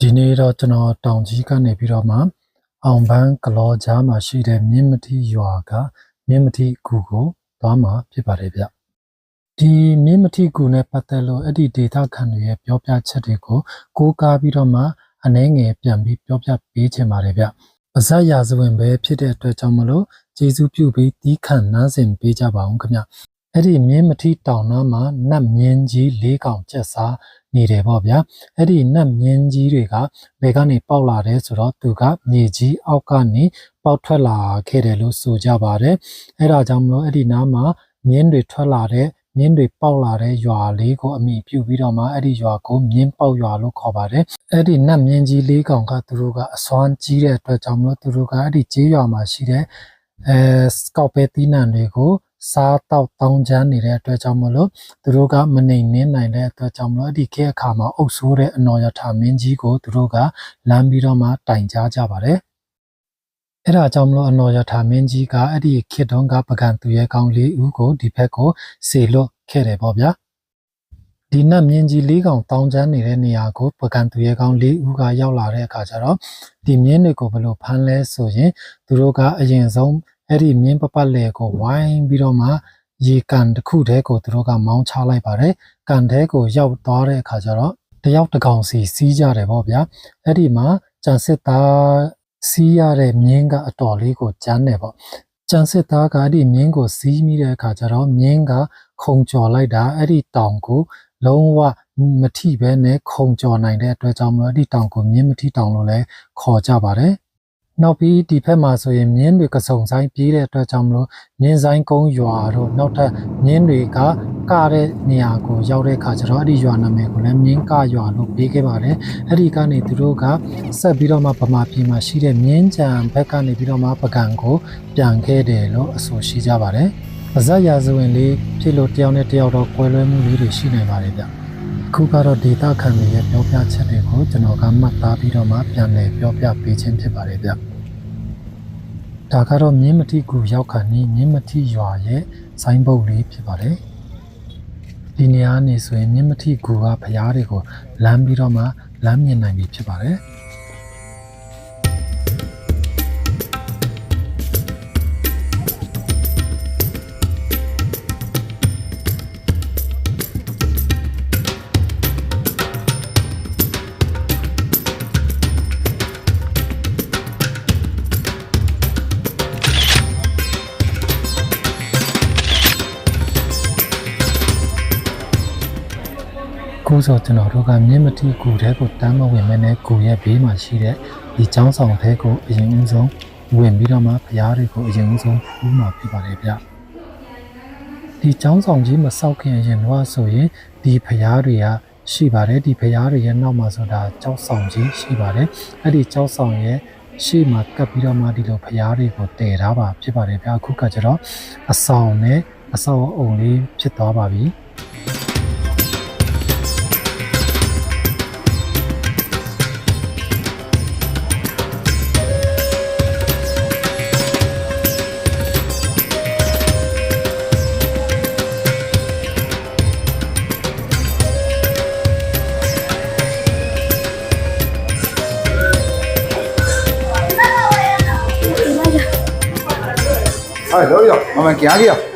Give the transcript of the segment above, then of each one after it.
ဒီနေ့တော့ကျွန်တော်တောင်ကြီးကနေပြီးတော့မှအောင်ပန်းကလောကြားမှာရှိတဲ့မြင်းမတိရွာကမြင်းမတိကူကိုသွားမှာဖြစ်ပါတယ်ဗျဒီမြင်းမတိကူနဲ့ပတ်သက်လို့အဲ့ဒီဒေတာခန်တွေရဲ့ပြောပြချက်တွေကိုကိုးကားပြီးတော့မှအနှဲငယ်ပြန်ပြီးပြောပြပေးချင်ပါတယ်ဗျပါဇက်ရာဇဝင်ပဲဖြစ်တဲ့အတွက်ကြောင့်မလို့ကျေးဇူးပြုပြီးတီးခန့်နားဆင်ပေးကြပါအောင်ခင်ဗျ အဲ့ဒီမြင်းမတိတောင်နားမှာနတ်မြင်းကြီး၄កောင်ကျက်စားနေတယ်ပေါ့ဗျာအဲ့ဒီနတ်မြင်းကြီးတွေကဘယ်ကနေပေါက်လာတယ်ဆိုတော့သူကမြေကြီးအောက်ကနေပေါက်ထွက်လာခဲ့တယ်လို့ဆိုကြပါတယ်အဲ့ဒါကြောင့်မလို့အဲ့ဒီနားမှာမြင်းတွေထွက်လာတဲ့မြင်းတွေပေါက်လာတဲ့ရွာလေးကိုအမိပြုပြီးတော့မှအဲ့ဒီရွာကိုမြင်းပေါက်ရွာလို့ခေါ်ပါတယ်အဲ့ဒီနတ်မြင်းကြီးလေးကောင်ကသူတို့ကအစွမ်းကြီးတဲ့အတွက်ကြောင့်မလို့သူတို့ကအဲ့ဒီကျေးရွာမှာရှိတဲ့အဲစကောက်ပဲတီးနံတွေကို စားတောက်တောင်းချမ်းနေတဲ့အတွက်ကြောင့်မလို့သူတို့ကမနိုင်နှင်းနိုင်တဲ့အတွက်ကြောင့်မလို့အဲ့ဒီခေတ်အခါမှာအုပ်ဆိုးတဲ့အနော်ရထမင်းကြီးကိုသူတို့ကလမ်းပြီးတော့မှတိုင်ကြားကြပါတယ်အဲ့ဒါကြောင့်မလို့အနော်ရထမင်းကြီးကအဲ့ဒီခေတ်တုန်းကပကံသူရဲကောင်းလေးဦးကိုဒီဘက်ကိုစေလွတ်ခဲ့တယ်ပေါ့ဗျာဒီနတ်မြင်းကြီးလေးကောင်တောင်းချမ်းနေတဲ့နေရာကိုပကံသူရဲကောင်းလေးဦးကရောက်လာတဲ့အခါကျတော့ဒီမြင်းတွေကိုဘယ်လိုဖမ်းလဲဆိုရင်သူတို့ကအရင်ဆုံး အဲ့ဒီမြင်းပပတ်လေကိုဝိုင်းပြီးတော့မှရေကန်တစ်ခုတည်းကိုသူတို့ကမောင်းချလိုက်ပါတယ်ကန်တဲကိုရောက်သွားတဲ့အခါကျတော့တယောက်တစ်ကောင်စီစီးကြတယ်ပေါ့ဗျာအဲ့ဒီမှာကြံစစ်သားစီးရတဲ့မြင်းကအတော်လေးကိုကျန်းတယ်ပေါ့ကြံစစ်သားကအဲ့ဒီမြင်းကိုစီးမိတဲ့အခါကျတော့မြင်းကခုံကျော်လိုက်တာအဲ့ဒီတောင်ကိုလုံးဝမထိပဲနဲ့ခုံကျော်နိုင်တဲ့အတွက်ကြောင့်မလို့အဲ့ဒီတောင်ကိုမြင်းမထိတောင်လို့လည်းခေါ်ကြပါတယ် နောက်ပြီးဒီဘက်မှာဆိုရင်မြင်းတွေကစုံဆိုင်ပြေးတဲ့အတွက်ကြောင့်မလို့မြင်းဆိုင်ကုန်းရွာတို့နောက်ထပ်မြင်းတွေကကတဲ့နေရာကိုရောက်တဲ့အခါကျတော့အဲ့ဒီရွာနာမည်ကိုလည်းမြင်းကရွာလို့ပေးခဲ့ပါတယ်အဲ့ဒီကနေသူတို့ကဆက်ပြီးတော့မှဗမာပြည်မှာရှိတဲ့မြင်းကြံဘက်ကနေပြီးတော့မှပကံကိုပြန်ခဲ့တယ်လို့အဆိုရှိကြပါတယ်ပါဇက်ရာဇဝင်လေးဖြစ်လို့တယောက်နဲ့တယောက်တော့ကွဲလွဲမှုလေးတွေရှိနိုင်ပါတယ်ဗျ အခုကတော့ဒေတာခံတွေရဲ့ပြောပြချက်တွေကိုကျွန်တော်ကမှတ်သားပြီးတော့မှပြန်လည်ပြောပြပေးခြင်းဖြစ်ပါတယ်ဗျ။ဒါကတော့မြင်းမတိကူရောက်ခါနီးမြင်းမတိရွာရဲ့ဆိုင်းဘုတ်လေးဖြစ်ပါတယ်။ဒီနေရာနေဆိုရင်မြင်းမတိကူကဖျားတွေကိုလမ်းပြီးတော့မှလမ်းမြင်နိုင်ပြီဖြစ်ပါတယ်။ ဆိုကျွန်တော်တို့ကမြင့်မတိကူတဲ့ကိုတမ်းမဝင်မနဲ့ကိုရဲ့ဘေးမှာရှိတဲ့ဒီចောင်းဆောင်သေးကိုအရင်ဦးဆုံးဝင်ပြီးတော့မှဖရားတွေကိုအရင်ဦးဆုံးဖူးမှာဖြစ်ပါတယ်ဗျဒီចောင်းဆောင်ကြီးမဆောက်ခင်ရင်တော့ဆိုရင်ဒီဖရားတွေကရှိပါတယ်ဒီဖရားတွေရဲ့နောက်မှာဆိုတာကြောက်ဆောင်ကြီးရှိပါတယ်အဲ့ဒီကြောက်ဆောင်ရဲ့ရှေ့မှာကပ်ပြီးတော့မှဒီလိုဖရားတွေကိုတည်ထားပါဖြစ်ပါတယ်ဗျာအခုကကျတော့အဆောင်နဲ့အဆောင်အုံလေးဖြစ်သွားပါပြီ હવે દોડ્યો અમે ક્યાં ગયા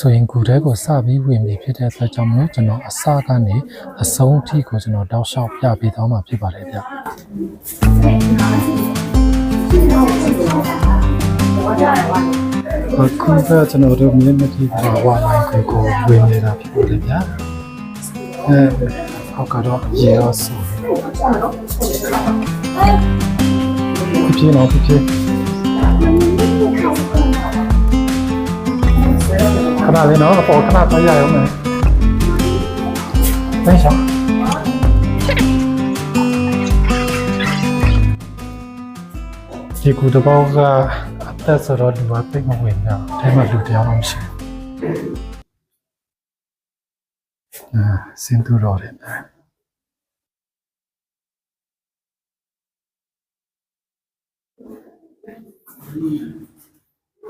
ဆိုရင်ခုတဲကိုစပြီးဝင်ပြီဖြစ်တဲ့အတွက်ကြောင့်မလို့ကျွန်တော်အစကနေအဆုံးအထိကိုကျွန်တော်တောက်လျှောက်ပြပေးသွားမှာဖြစ်ပါတယ်ဗျအခုကကျွန်တော်တို့မြင်းမတိကဝါလိုင်းကိုကိုဝင်နေတာဖြစ်ပါတယ်ဗျအဲဟောက်ကတော့ရေရောဆိုဖြစ်ဖြစ်တော့ဖြစ်ဖြစ် ခဏလေးနော်အပေါ်ခဏသွားရအောင်မယ်မင်းရှောင်းဒီကူတဘောကအသက်ဆိုတော့လူကသိမဝင်တော့အဲမှာလူတရားမှမရှိဘူးအာစင်တူတော်တယ်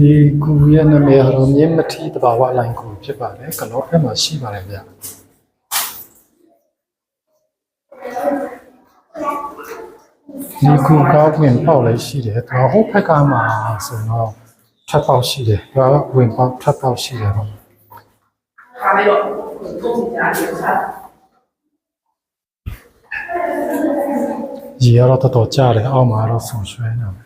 ဒီကူရဲ့နာမည်ကတော့မြင်းမထီတဘာဝလိုင်းကူဖြစ်ပါတယ်ကလော့ဖက်မှာရှိပါတယ်ဗျဒီကူကောက်ဝင်ပေါက်လည်းရှိတယ်ဒါဟုတ်ဖက်ကမှာဆိုတော့ထပ်ပေါက်ရှိတယ်ဒါဝင်ပေါက်ထပ်ပေါက်ရှိတယ်ပေါ့ဒါမဲ့တော့ကိုယ်ကကြားရတာကြီးရတော့တော်တော်ကြားတယ်အောက်မှာတော့ဆုံရွှဲနေတယ်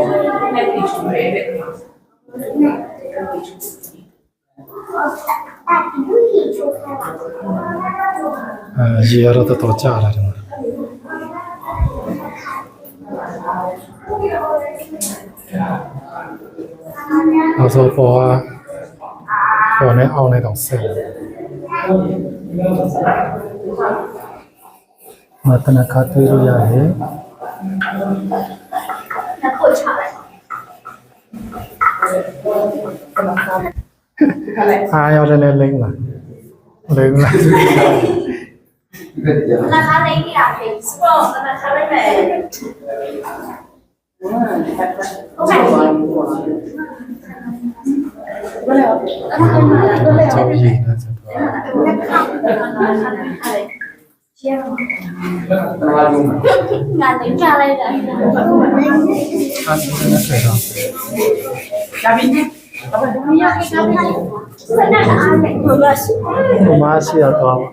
ညဒီပတ်သွားလိုက်ငါဒီကနေဆင်းလိုက်မယ် กดฉากอะไรอายเอาแต่เนเล็งเหรอเล็งนะนะคะในที่อยากเห็นสโตรกนะคะไม่แม่ก็แบบก็แล้วก็แล้ว ngàn tiếng trà đây đấy Tomasi atau apa?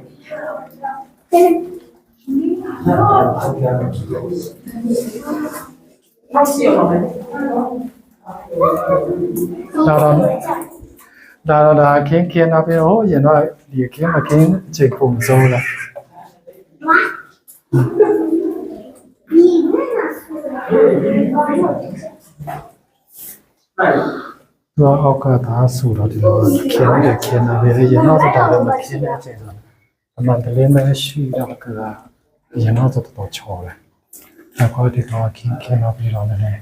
Dalam dalam dah kiên kiên apa? Oh, giờ nói địa kiên là kiên chỉ cùng rồi là. เราเอากระถาสูตรเราที่เราเขียนเดี๋ยวเขียนอะไรให้ยันนอกจากเราเขียนได้ใจเราประมันจะเล่นไม่ได้ชื่อเอกเกลือยังนอกจากตัวชอเลยแล้วก็ที่เราเขียนเขียนเราไปเราเนี่ย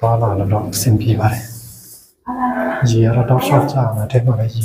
ตอนหลังเราดอกเส้นพีไปยีเราดอกชอบจ้ามาเทคโนโลยี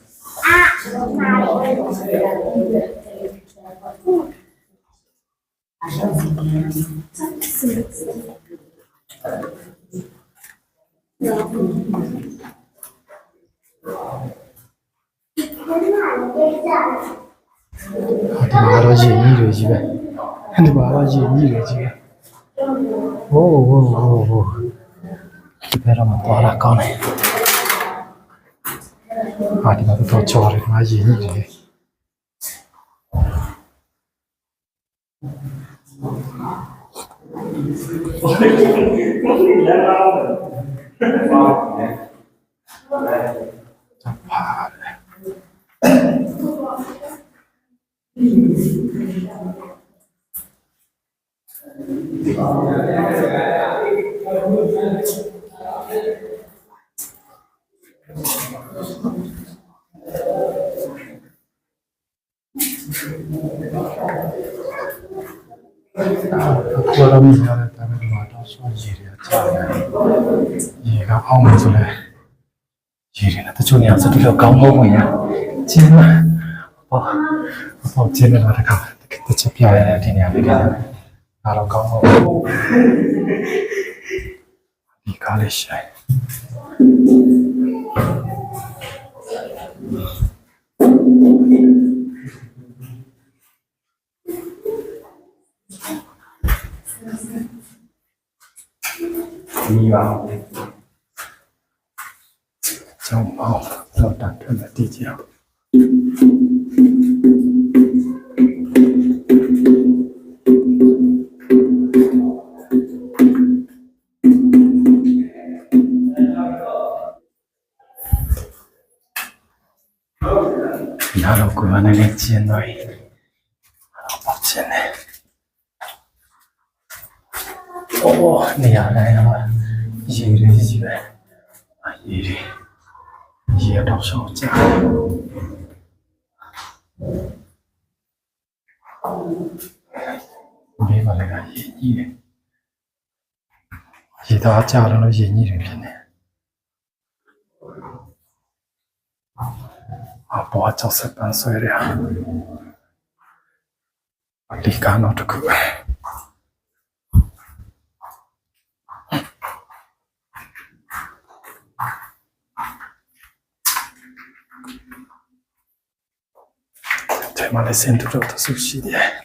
ဒီမှာတော့ရည်ကြီးတွေကြီးပဲဟိုးဟိုးဟိုးဟိုးဒီဘက်တော့မသွားတာကောင်းတယ်အာဒီမှာတော့ကြော်တယ်ဒီမှာရည်ကြီးတွေ ကိုလာမီရတဲ့တာပဲဒီမှာတော့ဆွမ်း ရည်တွေကြာတယ်ရေကအောင်းလို့ဆိုလဲရေတွေနဲ့တချို့နေရာစတူတော့ကောင်းမဟုတ်ဝင်ရကျင်းလာဟောဟောကျင်းလာတဲ့ခါတချို့ပြရတဲ့ဒီနေရာလေးတွေအားတော့ကောင်းမဟုတ်ဒီကားလေးရှိုင် ဒီပါကျောင်းအောင်တော့တန်ထွက်တဲ့တည်ကြအောင်နာတော့ကိုယ်ကနေလည်းကျင်းသွားပြီ။အဲ့တော့ကျင်းတယ်။အော်နေရာတိုင်းတော့ ရေတွေကြီးပဲ။အရေတွေရေတော့ရှောင်းကြ။ဒီမှာလည်းရေကြီးတယ်။ရေသားကြတော့ရေကြီးတယ်ဖြစ်နေ။အပေါ်ကျောက်ဆက်ပန်းဆွဲရအလီကနော်တခုတ Tema centro de autosuicidio. Eh.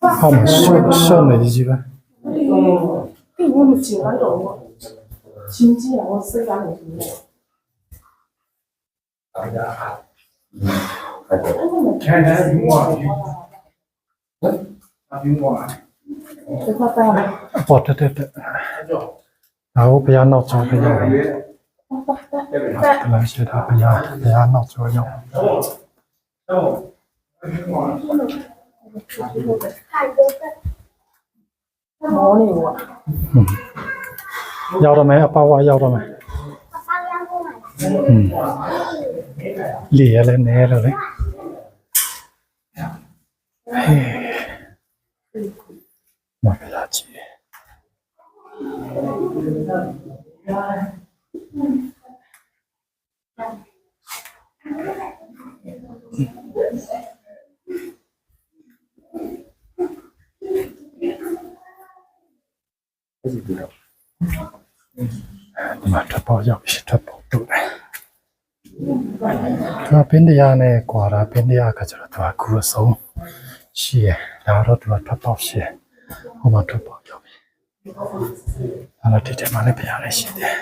Vamos, suena 嗯，还有，天，哦，对对对，不要闹，不能学他，不要不要闹用。了，嗯，要的没有，爸，要的没？嗯。 လေရလည်းနဲလို့လေဟေးမပြလာကြည့်ဒီမှာထပ်ပေါက်ရောက်ပြီထပ်ပေါက်တို့တယ် သူကပင်တရားနဲ့ကွာတာပင်တရားကကျတော့သူကကူအဆုံးရှိရဒါတော့သူကထပ်ပေါက်ရှိရဟိုမှာထပ်ပေါက်ရောက်ပြီအဲ့တော့ဒီထဲမှာလည်းပြရတယ်ရှိတယ်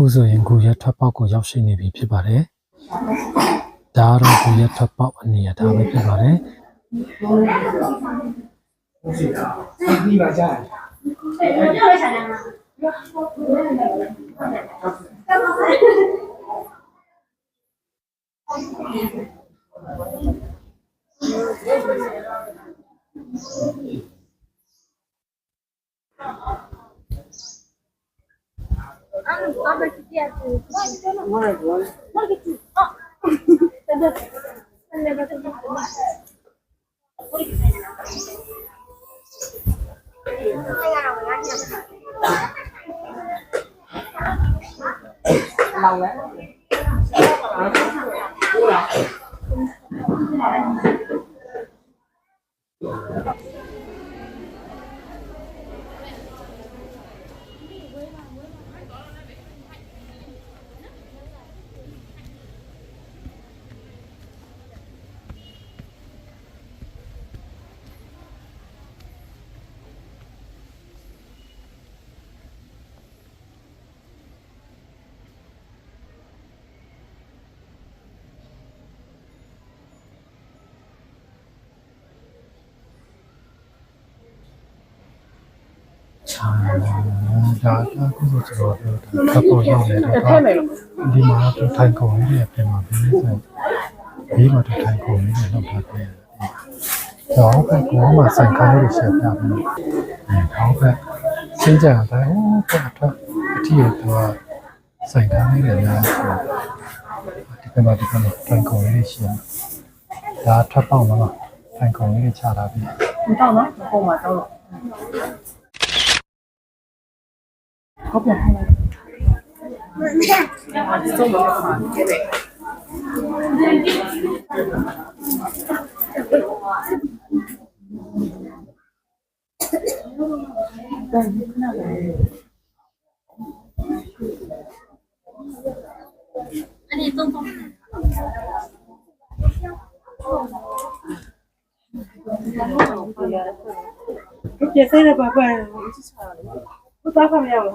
ခုဆိုရင်ဂူရထွက်ပေါက်ကိုရောက်ရှိနေပြီဖြစ်ပါတယ်။ဒါတော့ဂူရထွက်ပေါက်အနေရဒါပဲဖြစ်ပါတယ်။ဟုတ်ရှိတာ။ဒီပါကြတယ်။ဘယ်လိုလဲဆရာမ။ဟုတ် Orada gidiyor. Var var. Var gitti. Ah. Ben de ben de ben de. Mau đấy. Hả? ဆိုကျွန်တော်တို့ထပ်ပေါ်ရောက်နေတော့ထဲမယ်လို့ဒီမှာတော့ထိုင်ကုန်နေတယ်ပြင်မှာပြီးဆိုဒီမှာတော့ထိုင်ကုန်နေတယ်လောက်ထားတယ်တော့ဘက်ကောမှာဆိုင်ကားလေးဆက်ပြပြီးအဲတော့ဘက်စင်းကြတယ်ဟိုကတော့အထီးတော့ဆိုင်ကားလေးတွေများဒီကမှာဒီကမှာထိုင်ကုန်လေးရှိတယ်ဒါထပ်ပေါက်မှာထိုင်ကုန်လေးချလာပြီမတော့နော်ပုံမှာတော့ ဟုတ်ပြန်ထိုင်လိုက်ဒီဆုံးတော့ 不打方便了。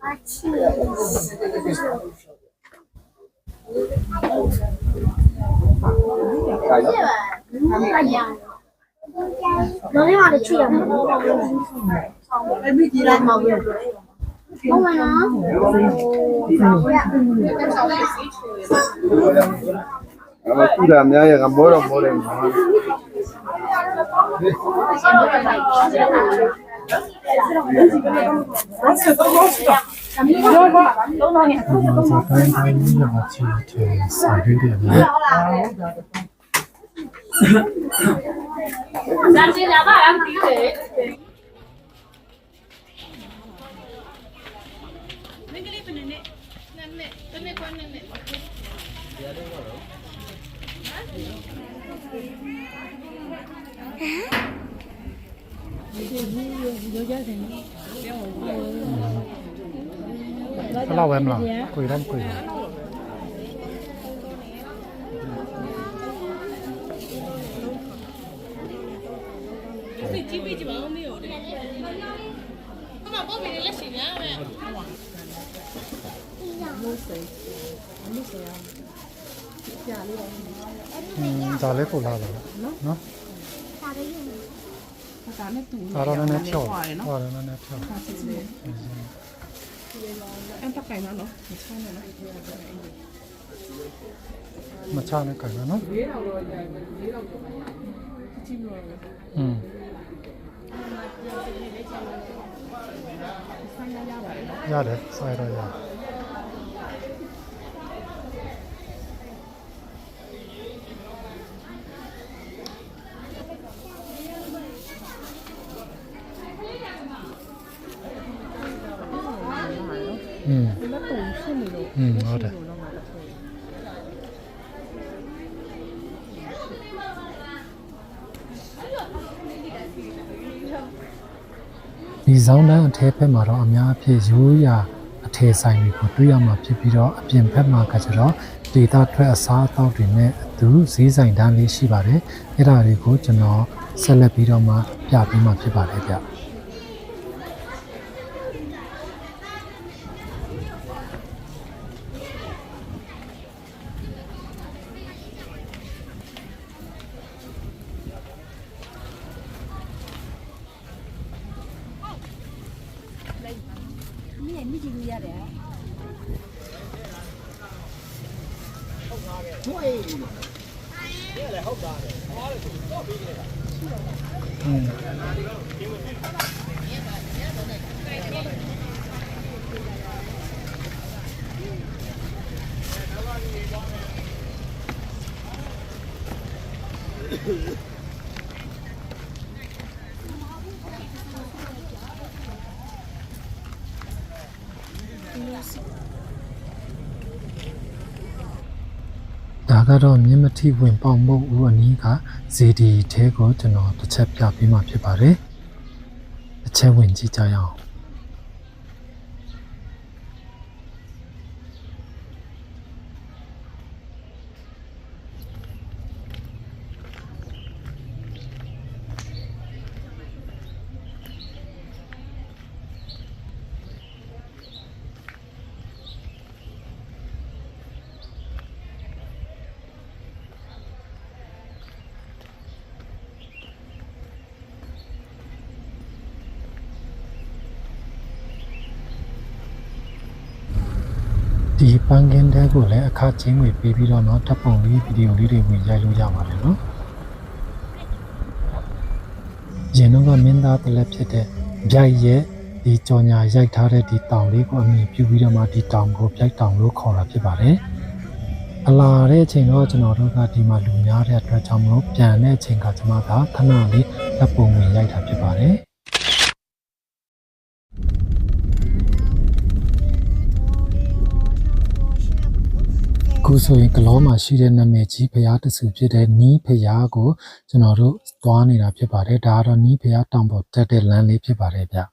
阿七。昨天晚上去的。哎，没进来吗？我们呢？嗯。啊，不然，明天我们没了，没了。 တာများရကမောတော့မောတယ်မှာဒီမှာစတိုင်းတိုင်းကြီးရမှာချီတယ်ဆိုင်လေးတွေများ ဘယ်လောက်ပဲမလားကိုရမ်းကိုရอืมဒါ လည်းပို့လာတော့နော်ဒါနဲ့တူဒါတော့လည်းဖြော့သွားတယ်နော်ဟောတယ်လည်းဖြော့အဲ့တက်ကိုင်နော်မချ อืมဟုတ်တယ်တော့မှာတော့ဒီဇောင်းတန်းအထဲဘက်မှာတော့အများအပြည့်ရိုးရာအထည်ဆိုင်တွေကိုတွေ့ရမှာဖြစ်ပြီးတော့အပြင်ဘက်မှာကကျတော့ဒေတာထွက်အစားအသောက်တွေနဲ့အတူဈေးဆိုင်တန်းလေးရှိပါတယ်အဲ့ဒါတွေကိုကျွန်တော်ဆက်လက်ပြီးတော့မှပြပေးမှာဖြစ်ပါတယ်ဗျ ဟ ဒါ ကတော့မြင့်မထိဝင်ပေါက်မုတ်ဦးအနီးကဇေဒီထဲကိုကျွန်တော်တစ်ချက်ပြပေးမှာဖြစ်ပါတယ်တစ်ချက်ဝင်ကြည့်ကြရအောင် ဒီပန်းကင်းတဲကိုလည်းအခချင်းငွေပေးပြီးတော့เนาะတပ်ပုံလေးဗီဒီယိုလေးတွေဝင်ရိုက်လို့ရပါတယ်เนาะရင်တော့ကမင်းသားတစ်လက်ဖြစ်တဲ့ဗျိုက်ရဲ့ဒီကြော်ညာရိုက်ထားတဲ့ဒီတောင်လေးကိုအမိပြုပြီးတော့မှဒီတောင်ကိုဗျိုက်တောင်လို့ခေါ်တာဖြစ်ပါတယ်အလာတဲ့အချိန်တော့ကျွန်တော်တို့ကဒီမှာလူများတဲ့အတွက်ကြောင့်မလို့ပြန်တဲ့အချိန်ကကျွန်မကခဏလေးတပ်ပုံဝင်ရိုက်တာဖြစ်ပါတယ် အခုဆိုရင်ကလောမှာရှိတဲ့နာမည်ကြီးဘုရားတဆူဖြစ်တဲ့နီးဘုရားကိုကျွန်တော်တို့သွားနေတာဖြစ်ပါတယ်ဒါကတော့နီးဘုရားတောင်ပေါ်တက်တဲ့လမ်းလေးဖြစ်ပါတယ်ဗျ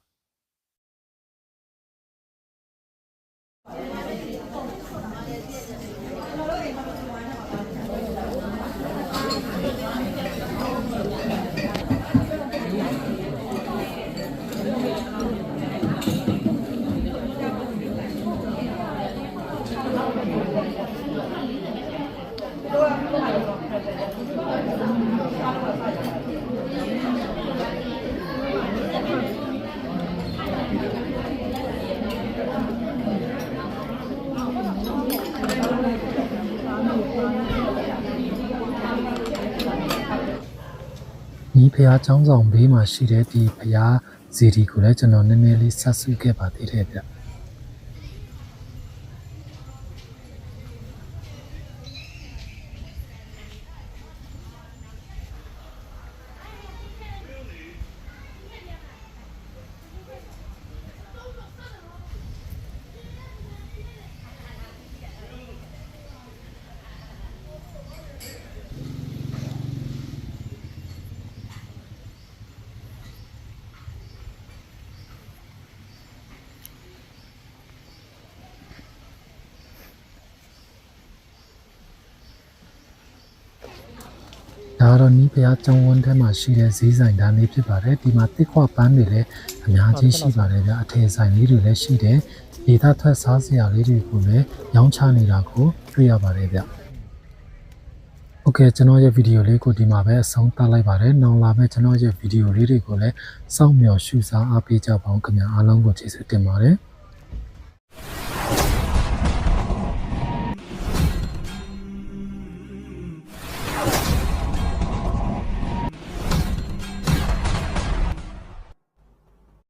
နီးဘုရားကျောင်းဆောင်ဘေးမှာရှိတဲ့ဒီဘုရားဇီဒီကိုလည်းကျွန်တော်နည်းနည်းလေးဆက်စုခဲ့ပါသေးတယ်ဗျ ဒါကတော့နီးဘုရားကျောင်းဝန်းထဲမှာရှိတဲ့ဈေးဆိုင်တန်းလေးဖြစ်ပါတယ်ဒီမှာတစ်ခွပန်းတွေလည်းအများကြီးရှိပါတယ်ဗျအထည်ဆိုင်လေးတွေလည်းရှိတယ်ဒေသထွက်စားစရာလေးတွေကိုလည်းရောင်းချနေတာကိုတွေ့ရပါတယ်ဗျโอเคကျွန်တော်ရဲ့ဗီဒီယိုလေးကိုဒီမှာပဲအဆုံးသတ်လိုက်ပါတယ်နောက်လာမယ့်ကျွန်တော်ရဲ့ဗီဒီယိုလေးတွေကိုလည်းစောင့်မျှော်ရှုစားအားပေးကြပါဦးခင်ဗျာအားလုံးကိုကျေးဇူးတင်ပါတယ်